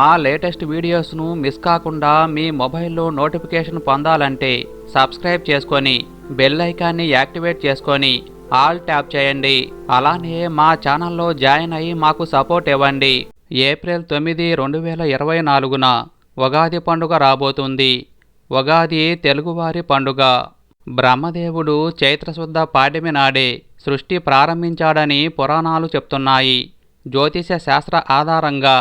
మా latest వీడియోస్ను miss కాకుండా మీ మొబైల్లో నోటిఫికేషన్ పొందాలంటే సబ్స్క్రైబ్ చేసుకొని బెల్ ఐకాన్ని యాక్టివేట్ చేసుకొని ఆల్ ట్యాప్ చేయండి. అలానే మా ఛానల్లో జాయిన్ అయ్యి మాకు సపోర్ట్ ఇవ్వండి. ఏప్రిల్ తొమ్మిది రెండు వేల ఇరవై నాలుగున ఉగాది పండుగ రాబోతుంది. ఉగాది తెలుగువారి పండుగ. బ్రహ్మదేవుడు చైత్రశుద్ధ పాడ్యమి నాడే సృష్టి ప్రారంభించాడని పురాణాలు చెప్తున్నాయి. జ్యోతిష శాస్త్ర ఆధారంగా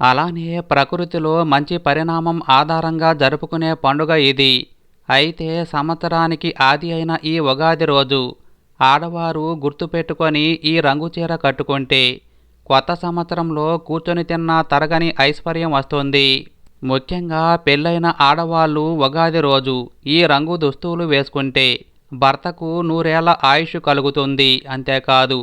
అలానే ప్రకృతిలో మంచి పరిణామం ఆధారంగా జరుపుకునే పండుగ ఇది. అయితే సంవత్సరానికి ఆది అయిన ఈ ఉగాది రోజు ఆడవారు గుర్తుపెట్టుకొని ఈ రంగు చీర కట్టుకుంటే కొత్త సంవత్సరంలో కూర్చొని తిన్న తరగని ఐశ్వర్యం వస్తుంది. ముఖ్యంగా పెళ్ళైన ఆడవాళ్ళు ఉగాది రోజు ఈ రంగు దుస్తువులు వేసుకుంటే భర్తకు నూరేళ్ళ ఆయుష్ కలుగుతుంది. అంతేకాదు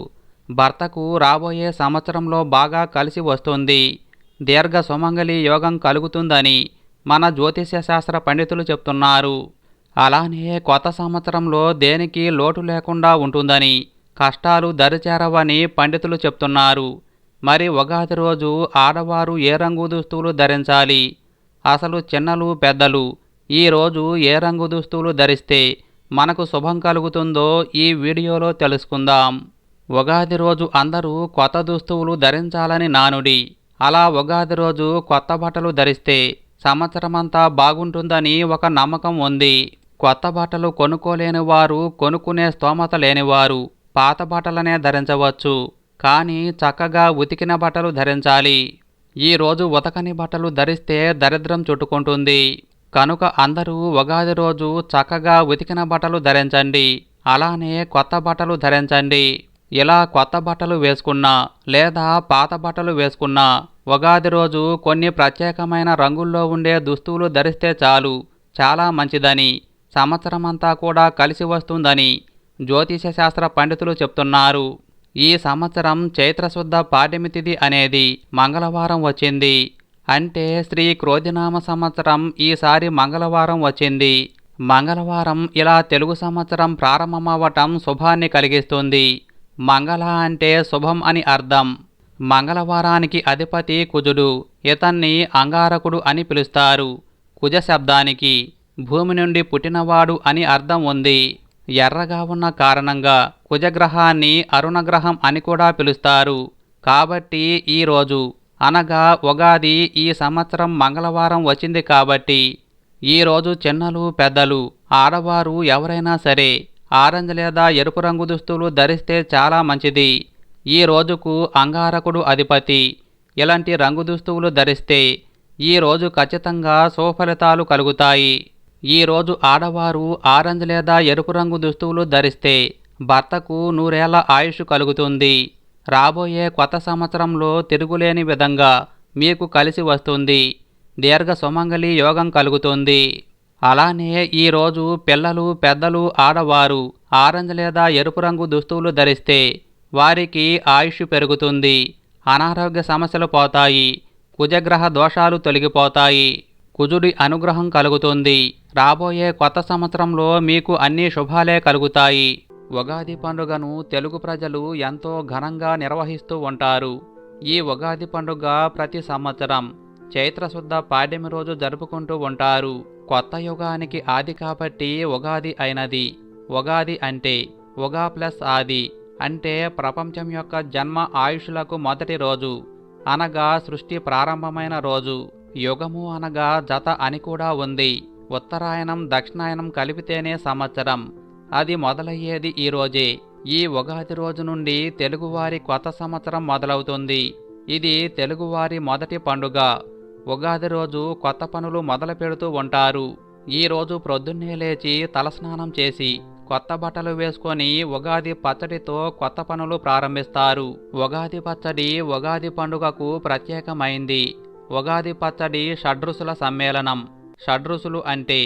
భర్తకు రాబోయే సంవత్సరంలో బాగా కలిసి వస్తుంది. దీర్ఘ సుమంగళి యోగం కలుగుతుందని మన జ్యోతిష్య శాస్త్ర పండితులు చెప్తున్నారు. అలానే కొత్త సంవత్సరంలో దేనికి లోటు లేకుండా ఉంటుందని కష్టాలు దరిచేరవని పండితులు చెప్తున్నారు. మరి ఉగాది రోజు ఆడవారు ఏ రంగు దుస్తువులు ధరించాలి? అసలు చిన్నలు పెద్దలు ఈరోజు ఏ రంగు దుస్తువులు ధరిస్తే మనకు శుభం కలుగుతుందో ఈ వీడియోలో తెలుసుకుందాం. ఉగాది రోజు అందరూ కొత్త దుస్తువులు ధరించాలని నానుడి. అలా ఉగాది రోజు కొత్త బట్టలు ధరిస్తే సంవత్సరమంతా బాగుంటుందని ఒక నమ్మకం ఉంది. కొత్త బట్టలు కొనుక్కోలేని వారు కొనుక్కునే స్తోమత లేనివారు పాత బట్టలనే ధరించవచ్చు. కానీ చక్కగా ఉతికిన బట్టలు ధరించాలి. ఈరోజు ఉతకని బట్టలు ధరిస్తే దరిద్రం చుట్టుకుంటుంది. కనుక అందరూ ఉగాది రోజు చక్కగా ఉతికిన బట్టలు ధరించండి. అలానే కొత్త బట్టలు ధరించండి. ఇలా కొత్త బట్టలు వేసుకున్నా లేదా పాత బట్టలు వేసుకున్నా ఉగాది రోజు కొన్ని ప్రత్యేకమైన రంగుల్లో ఉండే దుస్తువులు ధరిస్తే చాలు. చాలా మంచిదని. సంవత్సరమంతా కూడా కలిసి వస్తుందని జ్యోతిష శాస్త్ర పండితులు చెప్తున్నారు. ఈ సంవత్సరం చైత్రశుద్ధ పాడ్యమి తిథి అనేది మంగళవారం వచ్చింది. అంటే శ్రీ క్రోధినామ సంవత్సరం ఈసారి మంగళవారం వచ్చింది. మంగళవారం ఇలా తెలుగు సంవత్సరం ప్రారంభమవ్వటం శుభాన్ని కలిగిస్తుంది. మంగళ అంటే శుభం అని అర్థం. మంగళవారానికి అధిపతి కుజుడు ఇతన్ని అంగారకుడు అని పిలుస్తారు. కుజ శబ్దానికి భూమి నుండి పుట్టినవాడు అని అర్థం ఉంది. ఎర్రగా ఉన్న కారణంగా కుజగ్రహాన్ని అరుణగ్రహం అని కూడా పిలుస్తారు. కాబట్టి ఈరోజు అనగా ఉగాది ఈ సంవత్సరం మంగళవారం వచ్చింది కాబట్టి ఈరోజు చిన్నలు పెద్దలు ఆడవారు ఎవరైనా సరే ఆరెంజ్ లేదా ఎరుపు రంగు దుస్తులు ధరిస్తే చాలా మంచిది. ఈ రోజుకు అంగారకుడు అధిపతి. ఇలాంటి రంగు దుస్తువులు ధరిస్తే ఈ రోజు ఖచ్చితంగా సుఫలితాలు కలుగుతాయి. ఈ రోజు ఆడవారు ఆరెంజ్ లేదా ఎరుపు రంగు దుస్తువులు ధరిస్తే భర్తకు నూరేళ్ళ ఆయుష్ కలుగుతుంది. రాబోయే కొత్త సంవత్సరంలో తిరుగులేని విధంగా మీకు కలిసి వస్తుంది. దీర్ఘ సుమంగళి యోగం కలుగుతుంది. అలానే ఈరోజు పిల్లలు పెద్దలు ఆడవారు ఆరెంజ్ లేదా ఎరుపు రంగు దుస్తువులు ధరిస్తే వారికి ఆయుష్ పెరుగుతుంది అనారోగ్య సమస్యలు పోతాయి కుజగ్రహ దోషాలు తొలగిపోతాయి కుజుడి అనుగ్రహం కలుగుతుంది. రాబోయే కొత్త సంవత్సరంలో మీకు అన్ని శుభాలే కలుగుతాయి. ఉగాది పండుగను తెలుగు ప్రజలు ఎంతో ఘనంగా నిర్వహిస్తూ ఉంటారు. ఈ ఉగాది పండుగ ప్రతి సంవత్సరం చైత్రశుద్ధ పాడ్యమి రోజు జరుపుకుంటూ ఉంటారు. కొత్త యుగానికి ఆది కాబట్టి ఉగాది అయినది. ఉగాది అంటే ఉగా ప్లస్ ఆది అంటే ప్రపంచం యొక్క జన్మ ఆయుషులకు మొదటి రోజు. అనగా సృష్టి ప్రారంభమైన రోజు. యుగము అనగా జత అని కూడా ఉంది. ఉత్తరాయణం దక్షిణాయనం కలిపితేనే సంవత్సరం. అది మొదలయ్యేది ఈ రోజే. ఈ ఉగాది రోజు నుండి తెలుగువారి కొత్త సంవత్సరం మొదలవుతుంది. ఇది తెలుగువారి మొదటి పండుగ. ఉగాది రోజు కొత్త పనులు మొదలు పెడుతూ ఉంటారు. ఈరోజు ప్రొద్దున్నే లేచి తలస్నానం చేసి కొత్త బట్టలు వేసుకొని ఉగాది పచ్చడితో కొత్త పనులు ప్రారంభిస్తారు. ఉగాది పచ్చడి ఉగాది పండుగకు ప్రత్యేకమైంది. ఉగాది పచ్చడి షడ్రుసుల సమ్మేళనం. షడ్రుసులు అంటే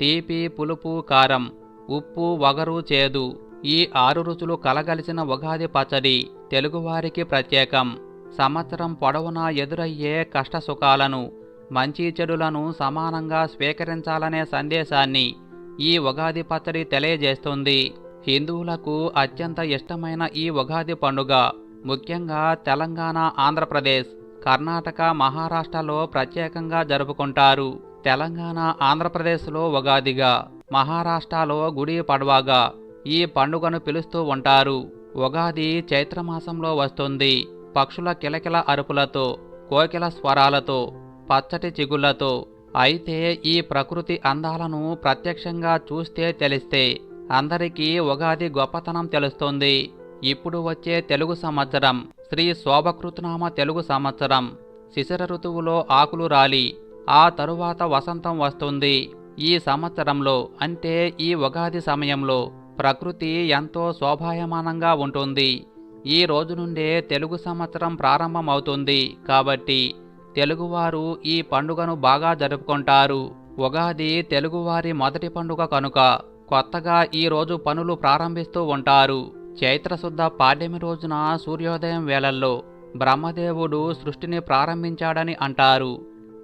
తీపి పులుపు కారం ఉప్పు వగరు చేదు. ఈ ఆరు రుచులు కలగలిసిన ఉగాది పచ్చడి తెలుగువారికి ప్రత్యేకం. సంవత్సరం పొడవునా ఎదురయ్యే కష్ట సుఖాలను మంచి చెడులను సమానంగా స్వీకరించాలనే సందేశాన్ని ఈ ఉగాది పచ్చడి తెలియజేస్తుంది. హిందువులకు అత్యంత ఇష్టమైన ఈ ఉగాది పండుగ ముఖ్యంగా తెలంగాణ ఆంధ్రప్రదేశ్ కర్ణాటక మహారాష్ట్రలో ప్రత్యేకంగా జరుపుకుంటారు. తెలంగాణ ఆంధ్రప్రదేశ్లో ఉగాదిగా మహారాష్ట్రలో గుడి పడవగా ఈ పండుగను పిలుస్తూ ఉంటారు. ఉగాది చైత్రమాసంలో వస్తుంది. పక్షుల కిలకిల అరుపులతో కోకిల స్వరాలతో పచ్చటి చిగుళ్ళతో అయితే ఈ ప్రకృతి అందాలను ప్రత్యక్షంగా చూస్తే తెలిస్తే అందరికీ ఉగాది గొప్పతనం తెలుస్తుంది. ఇప్పుడు వచ్చే తెలుగు సంవత్సరం శ్రీ శోభకృతనామ తెలుగు సంవత్సరం. శిశిర ఋతువులో ఆకులు రాలి ఆ తరువాత వసంతం వస్తుంది. ఈ సంవత్సరంలో అంటే ఈ ఉగాది సమయంలో ప్రకృతి ఎంతో శోభాయమానంగా ఉంటుంది. ఈ రోజు నుండే తెలుగు సంవత్సరం ప్రారంభమవుతుంది. కాబట్టి తెలుగువారు ఈ పండుగను బాగా జరుపుకుంటారు. ఉగాది తెలుగువారి మొదటి పండుగ కనుక కొత్తగా ఈ రోజు పనులు ప్రారంభిస్తూ ఉంటారు. చైత్రశుద్ధ పాడ్యమి రోజున సూర్యోదయం వేళల్లో బ్రహ్మదేవుడు సృష్టిని ప్రారంభించాడని అంటారు.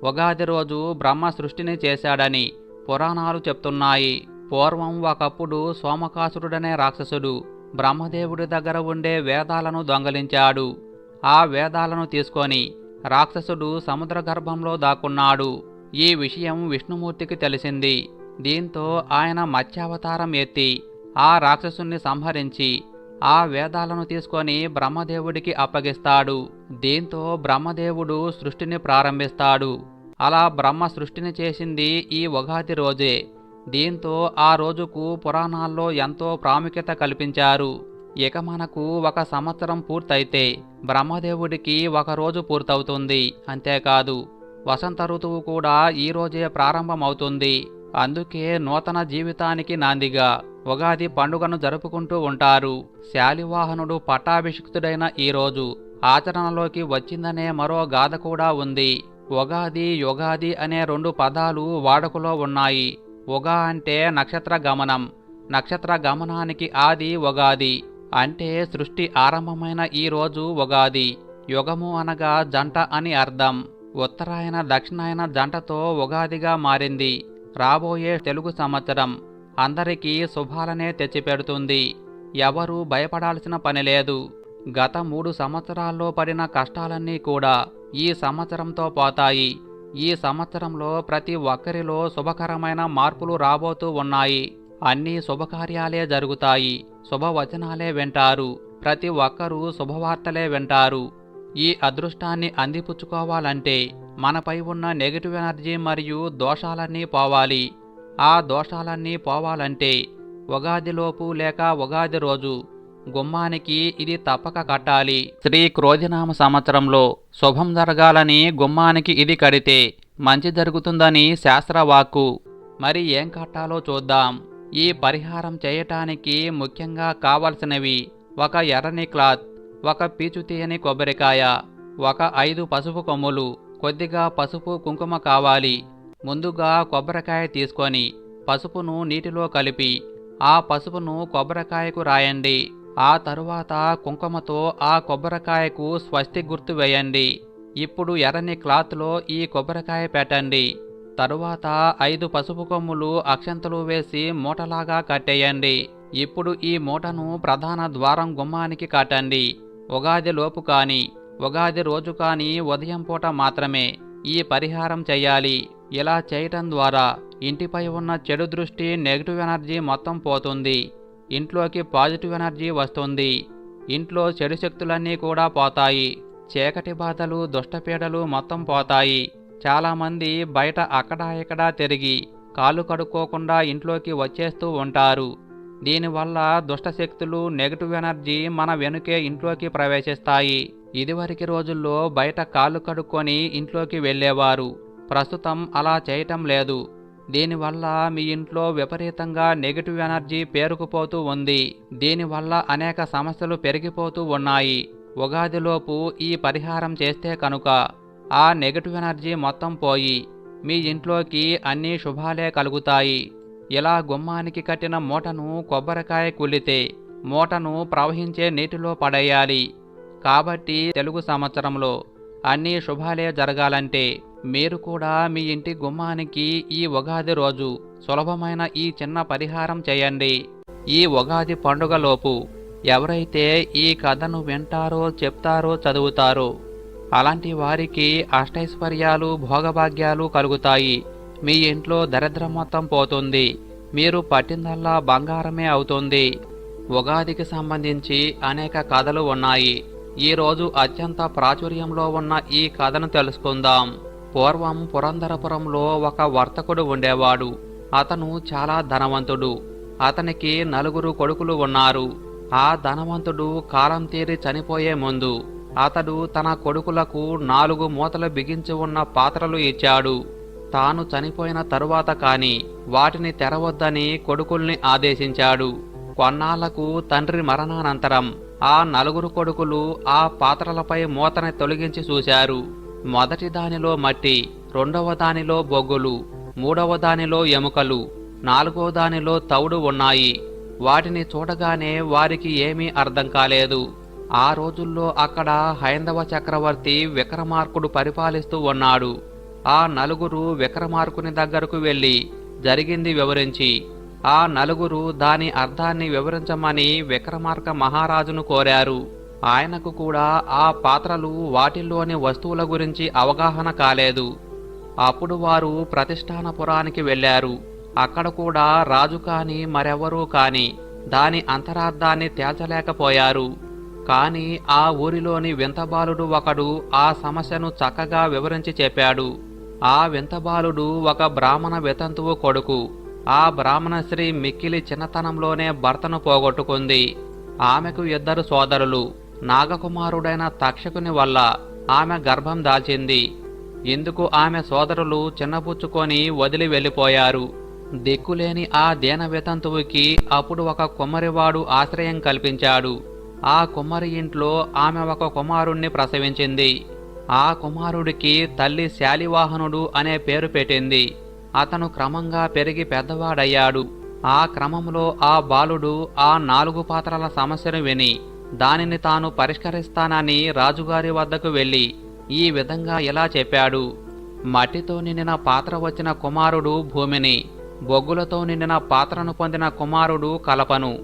ఉగాది రోజు బ్రహ్మ సృష్టిని చేశాడని పురాణాలు చెప్తున్నాయి. పూర్వం ఒకప్పుడు సోమకాసురుడనే రాక్షసుడు బ్రహ్మదేవుడి దగ్గర ఉండే వేదాలను దొంగలించాడు. ఆ వేదాలను తీసుకొని రాక్షసుడు సముద్ర గర్భంలో దాక్కున్నాడు. ఈ విషయం విష్ణుమూర్తికి తెలిసింది. దీంతో ఆయన మత్స్యావతారం ఎత్తి ఆ రాక్షసుని సంహరించి ఆ వేదాలను తీసుకొని బ్రహ్మదేవుడికి అప్పగిస్తాడు. దీంతో బ్రహ్మదేవుడు సృష్టిని ప్రారంభిస్తాడు. అలా బ్రహ్మ సృష్టిని చేసింది ఈ ఉగాది రోజే. దీంతో ఆ రోజుకు పురాణాల్లో ఎంతో ప్రాముఖ్యత కల్పించారు. ఇక మనకు ఒక సంవత్సరం పూర్తయితే బ్రహ్మదేవుడికి ఒక రోజు పూర్తవుతుంది. అంతేకాదు వసంత ఋతువు కూడా ఈ రోజే ప్రారంభమవుతుంది. అందుకే నూతన జీవితానికి నాందిగా ఉగాది పండుగను జరుపుకుంటూ ఉంటారు. శాలివాహనుడు పట్టాభిషిక్తుడైన ఈ రోజు ఆచరణలోకి వచ్చిందనే మరో గాథ కూడా ఉంది. ఉగాది యుగాది అనే రెండు పదాలు వాడుకలో ఉన్నాయి. ఉగా అంటే నక్షత్ర గమనం నక్షత్ర గమనానికి ఆది ఉగాది అంటే సృష్టి ఆరంభమైన ఈ రోజు ఉగాది యుగము అనగా జంట అని అర్థం. ఉత్తరాయణ దక్షిణాయన జంటతో ఉగాదిగా మారింది. రాబోయే తెలుగు సంవత్సరం అందరికీ శుభాలనే తెచ్చిపెడుతుంది. ఎవరూ భయపడాల్సిన పని లేదు. గత మూడు సంవత్సరాల్లో పడిన కష్టాలన్నీ కూడా ఈ సంవత్సరంతో పోతాయి. ఈ సంవత్సరంలో ప్రతి ఒక్కరిలో శుభకరమైన మార్పులు రాబోతూ ఉన్నాయి. అన్ని శుభకార్యాలే జరుగుతాయి. శుభవచనాలే వింటారు. ప్రతి ఒక్కరూ శుభవార్తలే వింటారు. ఈ అదృష్టాన్ని అందిపుచ్చుకోవాలంటే మనపై ఉన్న నెగిటివ్ ఎనర్జీ మరియు దోషాలన్నీ పోవాలి. ఆ దోషాలన్నీ పోవాలంటే ఉగాదిలోపు లేక ఉగాది రోజు గుమ్మానికి ఇది తప్పక కట్టాలి. శ్రీ క్రోధినామ సంవత్సరంలో శుభం జరగాలని గుమ్మానికి ఇది కడితే మంచి జరుగుతుందని శాస్త్రవాక్కు. మరి ఏం కట్టాలో చూద్దాం. ఈ పరిహారం చేయటానికి ముఖ్యంగా కావలసినవి ఒక ఎర్రని క్లాత్ ఒక పీచు తీయని కొబ్బరికాయ ఒక ఐదు పసుపు కొమ్ములు కొద్దిగా పసుపు కుంకుమ కావాలి. ముందుగా కొబ్బరికాయ తీసుకొని పసుపును నీటిలో కలిపి ఆ పసుపును కొబ్బరికాయకు రాయండి. ఆ తరువాత కుంకుమతో ఆ కొబ్బరికాయకు స్వస్తి గుర్తు వేయండి. ఇప్పుడు ఎర్రని క్లాత్లో ఈ కొబ్బరికాయ పెట్టండి. తరువాత ఐదు పసుపు కొమ్ములు అక్షంతలు వేసి మూటలాగా కట్టేయండి. ఇప్పుడు ఈ మూటను ప్రధాన ద్వారం గుమ్మానికి కట్టండి. ఉగాది లోపు కానీ ఉగాది రోజు కానీ ఉదయం పూట మాత్రమే ఈ పరిహారం చేయాలి. ఇలా చేయటం ద్వారా ఇంటిపై ఉన్న చెడు దృష్టి నెగిటివ్ ఎనర్జీ మొత్తం పోతుంది. ఇంట్లోకి పాజిటివ్ ఎనర్జీ వస్తుంది. ఇంట్లో చెడు శక్తులన్నీ కూడా పోతాయి. చీకటి బాధలు దుష్టపీడలు మొత్తం పోతాయి. చాలామంది బయట అక్కడా ఇక్కడా తిరిగి కాళ్ళు కడుక్కోకుండా ఇంట్లోకి వచ్చేస్తూ ఉంటారు. దీనివల్ల దుష్టశక్తులు నెగిటివ్ ఎనర్జీ మన వెనుకే ఇంట్లోకి ప్రవేశిస్తాయి. ఇదివరకు రోజుల్లో బయట కాళ్ళు కడుక్కొని ఇంట్లోకి వెళ్ళేవారు. ప్రస్తుతం అలా చేయటం లేదు. దీనివల్ల మీ ఇంట్లో విపరీతంగా నెగిటివ్ ఎనర్జీ పేరుకుపోతూ ఉంది. దీనివల్ల అనేక సమస్యలు పెరిగిపోతూ ఉన్నాయి. ఉగాదిలోపు ఈ పరిహారం చేస్తే కనుక ఆ నెగిటివ్ ఎనర్జీ మొత్తం పోయి మీ ఇంట్లోకి అన్ని శుభాలే కలుగుతాయి. ఇలా గుమ్మానికి కట్టిన మూటను కొబ్బరికాయ కులితే మూటను ప్రవహించే నీటిలో పడేయాలి. కాబట్టి తెలుగు సంవత్సరంలో అన్ని శుభాలే జరగాలంటే మీరు కూడా మీ ఇంటి గుమ్మానికి ఈ ఉగాది రోజు సులభమైన ఈ చిన్న పరిహారం చేయండి. ఈ ఉగాది పండుగలోపు ఎవరైతే ఈ కథను వింటారో చెప్తారో చదువుతారో అలాంటి వారికి అష్టైశ్వర్యాలు భోగభాగ్యాలు కలుగుతాయి. మీ ఇంట్లో దరిద్రం మొత్తం పోతుంది. మీరు పట్టిందల్లా బంగారమే అవుతుంది. ఉగాదికి సంబంధించి అనేక కథలు ఉన్నాయి. ఈరోజు అత్యంత ప్రాచుర్యంలో ఉన్న ఈ కథను తెలుసుకుందాం. పూర్వం పురంధరపురంలో ఒక వర్తకుడు ఉండేవాడు. అతను చాలా ధనవంతుడు. అతనికి నలుగురు కొడుకులు ఉన్నారు. ఆ ధనవంతుడు కాలం తీరి చనిపోయే ముందు అతడు తన కొడుకులకు నాలుగు మూతలు బిగించి ఉన్న పాత్రలు ఇచ్చాడు. తాను చనిపోయిన తరువాత కాని వాటిని తెరవద్దని కొడుకుల్ని ఆదేశించాడు. కొన్నాళ్ళకు తండ్రి మరణానంతరం ఆ నలుగురు కొడుకులు ఆ పాత్రలపై మూతని తొలగించి చూశారు. మొదటి దానిలో మట్టి రెండవ దానిలో బొగ్గులు మూడవ దానిలో ఎముకలు నాలుగో దానిలో తౌడు ఉన్నాయి. వాటిని చూడగానే వారికి ఏమీ అర్థం కాలేదు. ఆ రోజుల్లో అక్కడ హైందవ చక్రవర్తి విక్రమార్కుడు పరిపాలిస్తూ ఉన్నాడు. ఆ నలుగురు విక్రమార్కుని దగ్గరకు వెళ్ళి జరిగింది వివరించి ఆ నలుగురు దాని అర్థాన్ని వివరించమని విక్రమార్క మహారాజును కోరారు. ఆయనకు కూడా ఆ పాత్రలు వాటిల్లోని వస్తువుల గురించి అవగాహన కాలేదు. అప్పుడు వారు ప్రతిష్టానపురానికి వెళ్ళారు. అక్కడ కూడా రాజు కాని మరెవరూ కాని దాని అంతరార్థాన్ని తేల్చలేకపోయారు. కాని ఆ ఊరిలోని వింతబాలుడు ఒకడు ఆ సమస్యను చక్కగా వివరించి చెప్పాడు. ఆ వింతబాలుడు ఒక బ్రాహ్మణ వితంతువు కొడుకు. ఆ బ్రాహ్మణశ్రీ మిక్కిలి చిన్నతనంలోనే భర్తను పోగొట్టుకుంది. ఆమెకు ఇద్దరు సోదరులు. నాగకుమారుడైన తక్షకుని వల్ల ఆమె గర్భం దాల్చింది. ఇందుకు ఆమె సోదరులు చిన్నపుచ్చుకొని వదిలి వెళ్ళిపోయారు. దిక్కులేని ఆ దీన వితంతువుకి అప్పుడు ఒక కుమ్మరివాడు ఆశ్రయం కల్పించాడు. ఆ కుమ్మరి ఇంట్లో ఆమె ఒక కుమారుణ్ణి ప్రసవించింది. ఆ కుమారుడికి తల్లి శాలివాహనుడు అనే పేరు పెట్టింది. అతను క్రమంగా పెరిగి పెద్దవాడయ్యాడు. ఆ క్రమంలో ఆ బాలుడు ఆ నాలుగు పాత్రల సమస్యను విని దానిని తాను పరిష్కరిస్తానని రాజుగారి వద్దకు వెళ్ళి ఈ విధంగా ఇలా చెప్పాడు. మట్టితో నిండిన పాత్ర వచ్చిన కుమారుడు భూమిని బొగ్గులతో నిండిన పాత్రను పొందిన కుమారుడు కలపను.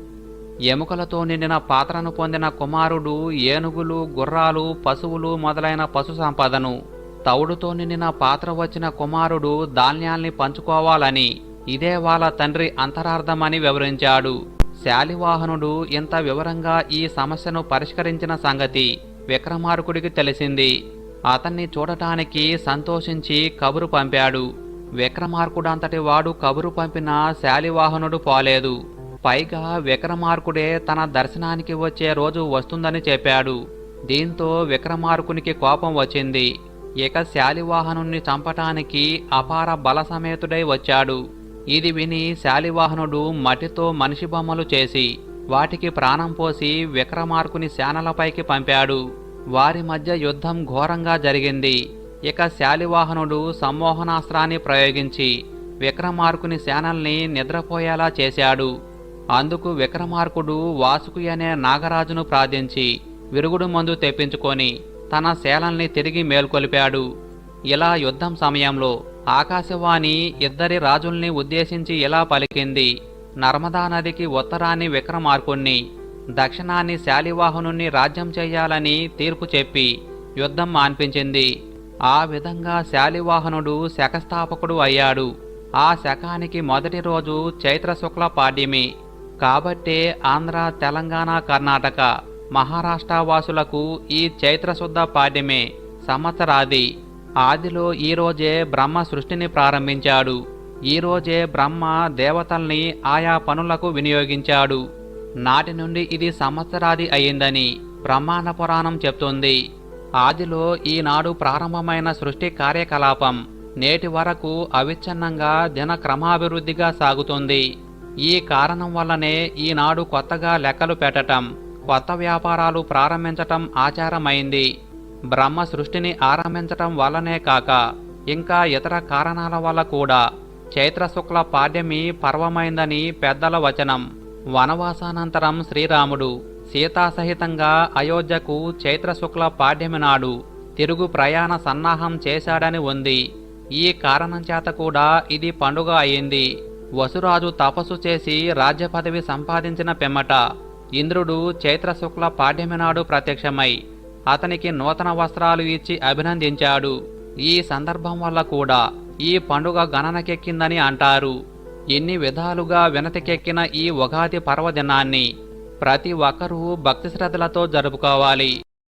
ఎముకలతో నిండిన పాత్రను పొందిన కుమారుడు ఏనుగులు గుర్రాలు పశువులు మొదలైన పశు సంపదను. తవుడుతో నిండిన పాత్ర వచ్చిన కుమారుడు ధాన్యాల్ని పంచుకోవాలని ఇదే వాళ్ళ తండ్రి అంతరార్థమని వివరించాడు. శాలివాహనుడు ఇంత వివరంగా ఈ సమస్యను పరిష్కరించిన సంగతి విక్రమార్కుడికి తెలిసింది. అతన్ని చూడటానికి సంతోషించి కబురు పంపాడు. విక్రమార్కుడంతటి వాడు కబురు పంపిన శాలివాహనుడు పోలేదు. పైగా విక్రమార్కుడే తన దర్శనానికి వచ్చే రోజు వస్తుందని చెప్పాడు. దీంతో విక్రమార్కునికి కోపం వచ్చింది. ఇక శాలివాహనుణ్ణి చంపటానికి అపార బల సమేతుడై వచ్చాడు. ఇది విని శాలివాహనుడు మట్టితో మనిషి బొమ్మలు చేసి వాటికి ప్రాణం పోసి విక్రమార్కుని శానలపైకి పంపాడు. వారి మధ్య యుద్ధం ఘోరంగా జరిగింది. ఇక శాలివాహనుడు సమ్మోహనాస్త్రాన్ని ప్రయోగించి విక్రమార్కుని శానల్ని నిద్రపోయేలా చేశాడు. అందుకు విక్రమార్కుడు వాసుకి అనే నాగరాజును ప్రార్థించి విరుగుడు మందు తెప్పించుకొని తన శేలల్ని తిరిగి మేల్కొలిపాడు. ఇలా యుద్ధం సమయంలో ఆకాశవాణి ఇద్దరి రాజుల్ని ఉద్దేశించి ఇలా పలికింది. నర్మదా నదికి ఉత్తరాన్ని విక్రమార్కుణ్ణి దక్షిణాన్ని శాలివాహనుణ్ణి రాజ్యం చెయ్యాలని తీర్పు చెప్పి యుద్ధం మాన్పించింది. ఆ విధంగా శాలివాహనుడు శకస్థాపకుడు అయ్యాడు. ఆ శకానికి మొదటి రోజు చైత్ర శుక్ల పాడ్యమి. కాబట్టే ఆంధ్ర తెలంగాణ కర్ణాటక మహారాష్ట్ర వాసులకు ఈ చైత్రశుద్ధ పాడ్యమే సంవత్సరాది. ఆదిలో ఈ రోజే బ్రహ్మ సృష్టిని ప్రారంభించాడు. ఈరోజే బ్రహ్మ దేవతల్ని ఆయా పనులకు వినియోగించాడు. నాటి నుండి ఇది సంవత్సరాది అయిందని బ్రహ్మాండ పురాణం చెప్తుంది. ఆదిలో ఈనాడు ప్రారంభమైన సృష్టి కార్యకలాపం నేటి వరకు అవిచ్ఛిన్నంగా దిన క్రమాభివృద్ధిగా సాగుతుంది. ఈ కారణం వల్లనే ఈనాడు కొత్తగా లెక్కలు పెట్టటం కొత్త వ్యాపారాలు ప్రారంభించటం ఆచారమైంది. బ్రహ్మ సృష్టిని ఆరంభించటం వల్లనే కాక ఇంకా ఇతర కారణాల వల్ల కూడా చైత్రశుక్ల పాడ్యమి పర్వమైందని పెద్దల వచనం. వనవాసానంతరం శ్రీరాముడు సీతాసహితంగా అయోధ్యకు చైత్రశుక్ల పాడ్యమి నాడు తిరుగు ప్రయాణ సన్నాహం చేశాడని ఉంది. ఈ కారణం చేత కూడా ఇది పండుగ అయింది. వసురాజు తపస్సు చేసి రాజ్య పదవి సంపాదించిన పెమ్మట ఇంద్రుడు చైత్ర శుక్ల నాడు ప్రత్యక్షమై అతనికి నూతన వస్త్రాలు ఇచ్చి అభినందించాడు. ఈ సందర్భం వల్ల కూడా ఈ పండుగ గణనకెక్కిందని అంటారు. ఎన్ని విధాలుగా వినతికెక్కిన ఈ ఉగాది పర్వదినాన్ని ప్రతి ఒక్కరూ భక్తి శ్రద్ధలతో జరుపుకోవాలి.